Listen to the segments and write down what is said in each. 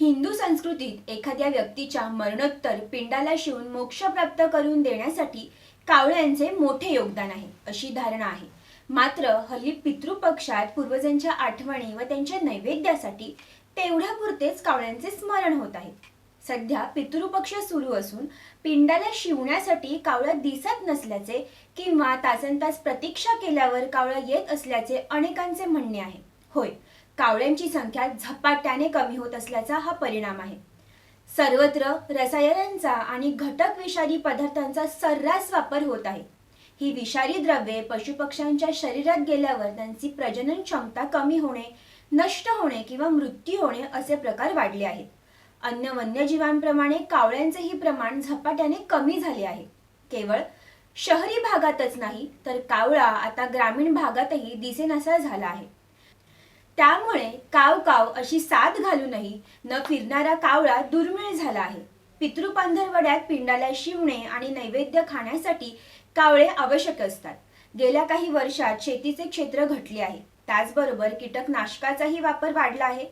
हिंदू संस्कृतीत एखाद्या व्यक्तीच्या मरणोत्तर पिंडाला शिवून मोक्ष प्राप्त करून देण्यासाठी कावळ्यांचे मोठे योगदान आहे अशी धारणा आहे. मात्र हल्ली पितृपक्षात पूर्वजांच्या आठवणी व त्यांच्या नैवेद्यासाठी तेवढ्यापुरतेच कावळ्यांचे स्मरण होत आहे. सध्या पितृपक्ष सुरू असून पिंडाला शिवण्यासाठी कावळा दिसत नसल्याचे किंवा तासन तास प्रतीक्षा केल्यावर कावळा येत असल्याचे अनेकांचे म्हणणे आहे. होय कावळ्यांची संख्या झपाट्याने कमी होत असल्याचा हा परिणाम आहे. सर्वत्र रसायनांचा आणि घटक विषारी पदार्थांचा सर्रास वापर होत आहे. ही विषारी द्रव्ये पशुपक्ष्यांच्या शरीरात गेल्यावर त्यांची प्रजनन क्षमता कमी होणे नष्ट होणे किंवा मृत्यू होणे असे प्रकार वाढले आहेत. अन्य वन्यजीवांप्रमाणे कावळ्यांचेही प्रमाण झपाट्याने कमी झाले आहे. केवळ शहरी भागातच नाही तर कावळा आता ग्रामीण भागातही दिसेनासा झाला आहे. त्यामुळे काव काव अशी साथ घालूनही न फिरणारा कावळा दुर्मिळ झाला आहे. पितृपांधरवड्यात पिंडाला शिवणे आणि नैवेद्य खाण्यासाठी कावळे आवश्यक असतात. गेल्या काही वर्षात शेतीचे क्षेत्र घटले आहे. त्याचबरोबर कीटकनाशकाचाही वापर वाढला आहे.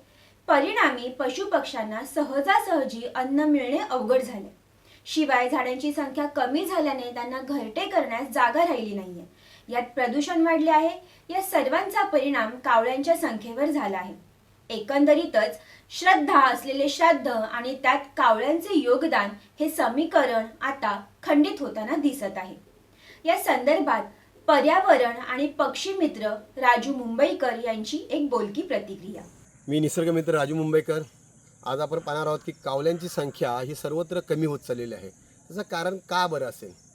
परिणामी पशुपक्ष्यांना सहजासहजी अन्न मिळणे अवघड झाले. शिवाय झाडांची संख्या कमी झाल्याने त्यांना घरटे करण्यास जागा राहिली नाहीये. यात प्रदूषण वाढले आहे. या सर्वांचा परिणाम कावळ्यांच्या संख्येवर झाला आहे. एकंदरीतच श्रद्धा असलेले श्राद्ध आणि त्यात कावळ्यांचे योगदान हे समीकरण आता खंडित होताना दिसत आहे. या संदर्भात पर्यावरण आणि पक्षी मित्र राजू मुंबईकर यांची एक बोलकी प्रतिक्रिया. मी निसर्गमित्र राजू मुंबईकर. आज आपण पाहणार आहोत की कावल्यांची संख्या ही सर्वत्र कमी होत चाललेली आहे. त्याचं कारण का बरं असेल?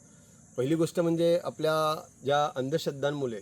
पहिली गोष्ट म्हणजे आपल्या ज्या अंधश्रद्धांमुळे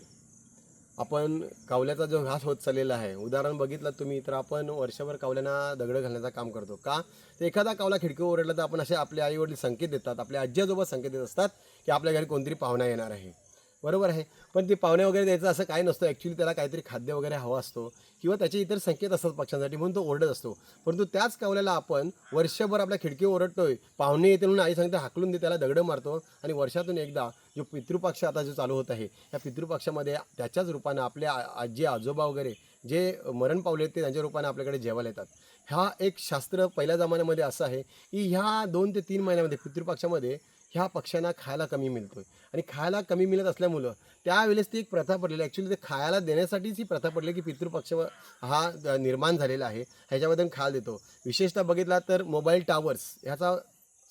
आपण कावल्याचा जो घास होत चाललेला आहे उदाहरण बघितलं तुम्ही तर आपण वर्षभर कावल्यांना दगडं घालण्याचं काम करतो. का? तर एखादा कावला खिडकीवर ओरडला तर आपण असे आपले आईवडील संकेत देतात आपल्या आजी आजोबा संकेत देत असतात की आपल्या घरी कोणतरी पाहुणा येणार आहे. बरोबर आहे. पण ते पाहुणे वगैरे द्यायचं असं काय नसतं. ॲक्च्युली त्याला काहीतरी खाद्य वगैरे हवं असतो किंवा त्याचे इतर संकेत असतात पक्ष्यांसाठी म्हणून तो ओरडत असतो. परंतु त्याच कावल्याला आपण वर्षभर आपल्या खिडकी ओरडतोय. पाहुणे येते म्हणून आई सांगते हाकलून दे त्याला दगडं मारतो. आणि वर्षातून एकदा जो पितृपक्ष आता जो चालू होत आहे या पितृपक्षामध्ये त्याच्याच रूपानं आपल्या आजी आजोबा वगैरे जे मरण पावले ते त्यांच्या रूपाने आपल्याकडे जेवायला येतात. हा एक शास्त्र पहिल्या जमान्यामध्ये असं आहे की ह्या दोन ते तीन महिन्यामध्ये पितृपक्षामध्ये ह्या पक्ष्यांना खायला कमी मिळतो आहे आणि खायला कमी मिळत असल्यामुळं त्यावेळेस ती एक प्रथा पडलेली ॲक्च्युली ते खायला देण्यासाठीच ही प्रथा पडली की पितृपक्ष हा निर्माण झालेला आहे. ह्याच्यामध्ये खायला देतो. विशेषतः बघितला तर मोबाईल टावर्स ह्याचा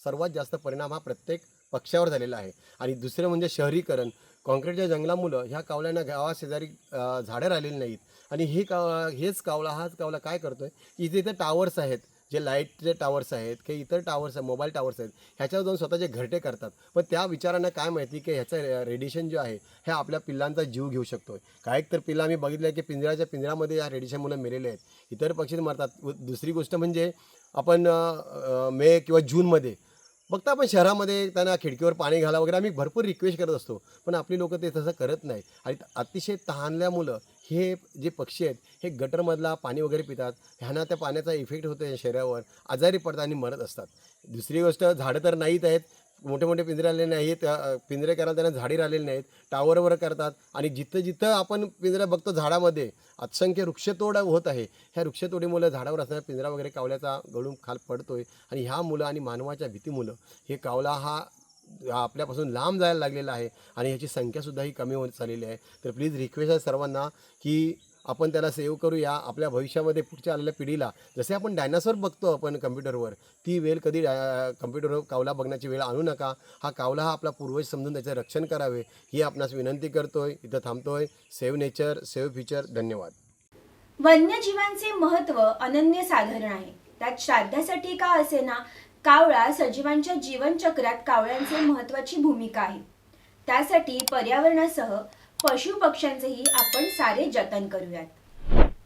सर्वात जास्त परिणाम हा प्रत्येक पक्षावर झालेला आहे. आणि दुसरं म्हणजे शहरीकरण. कॉन्क्रीटच्या जंगलामुळं ह्या कावळ्यांना गावाशेजारी शेजारी झाडं राहिलेली नाहीत. आणि हे काव हेच कावला हाच कावला काय करतोय? की इथे इथे टावर्स आहेत जे लाईटचे टावर्स आहेत किंवा इतर टावर्स आहेत मोबाईल टावर्स आहेत ह्याच्यावर जाऊन स्वतःचे घरटे करतात. पण त्या विचारांना काय माहिती की ह्याचं रेडिएशन जे आहे हे आपल्या पिल्लांचा जीव घेऊ शकतो काय तर पिल्लं आम्ही बघितलं आहे की पिंजऱ्याच्या पिंजऱ्यामध्ये या रेडिएशनमुळे मेलेले आहेत. इतर पक्षी मरतात. व दुसरी गोष्ट म्हणजे आपण मे किंवा जूनमध्ये बघता आपण शहरामध्ये त्यांना खिडकीवर पाणी घाला वगैरे आम्ही भरपूर रिक्वेस्ट करत असतो. पण आपली लोकं ते तसं करत नाही आणि अतिशय तहानल्यामुळं हे जे पक्षी आहेत हे गटरमधला पाणी वगैरे पितात. ह्यांना त्या पाण्याचा इफेक्ट होतो शरीरावर आजारी पडतात आणि मरत असतात. दुसरी गोष्ट झाडं तर नाहीत आहेत मोठे मोठे पिंजरे आलेले नाहीत पिंजरे करायला त्यांना झाडी राहिलेली नाहीत टावरवर करतात. आणि जिथं जिथं आपण पिंजऱ्या बघतो झाडामध्ये असंख्य वृक्षतोड होत आहे. ह्या वृक्षतोडीमुळे झाडावर असणाऱ्या पिंजरा वगैरे कावल्याचा गळून खाल पडतोय. आणि ह्या मुलं आणि मानवाच्या भीतीमुळं हे कावला हा हा आपल्यापासून लांब जायला लागलेला आहे. आणि ह्याची संख्यासुद्धा ही कमी होत चाललेली आहे. तर प्लीज रिक्वेस्ट आहे सर्वांना की आपण त्याला सेव्ह करूया आपल्या भविष्यामध्ये पुढच्या आलेल्या पिढीला. जसे आपण डायनासोर बघतो आपण कम्प्युटरवर ती वेळ कधी कम्प्युटरवर कावला बघण्याची वेळ आणू नका. हा कावला हा आपला पूर्वज समजून त्याचे रक्षण करावे. ही आपणास विनंती करतोय इथं थांबतोय. सेव्ह नेचर सेव्ह फ्युचर धन्यवाद. वन्यजीवांचे महत्त्व अनन्यसाधारण आहे. त्यात श्राद्धासाठी का असेना? कावळा सजीवांच्या जीवनचक्रात कावळ्यांचे महत्वाची भूमिका आहे. त्यासाठी पर्यावरणासह पशु पक्ष्यांचेही आपण सारे जतन करूयात.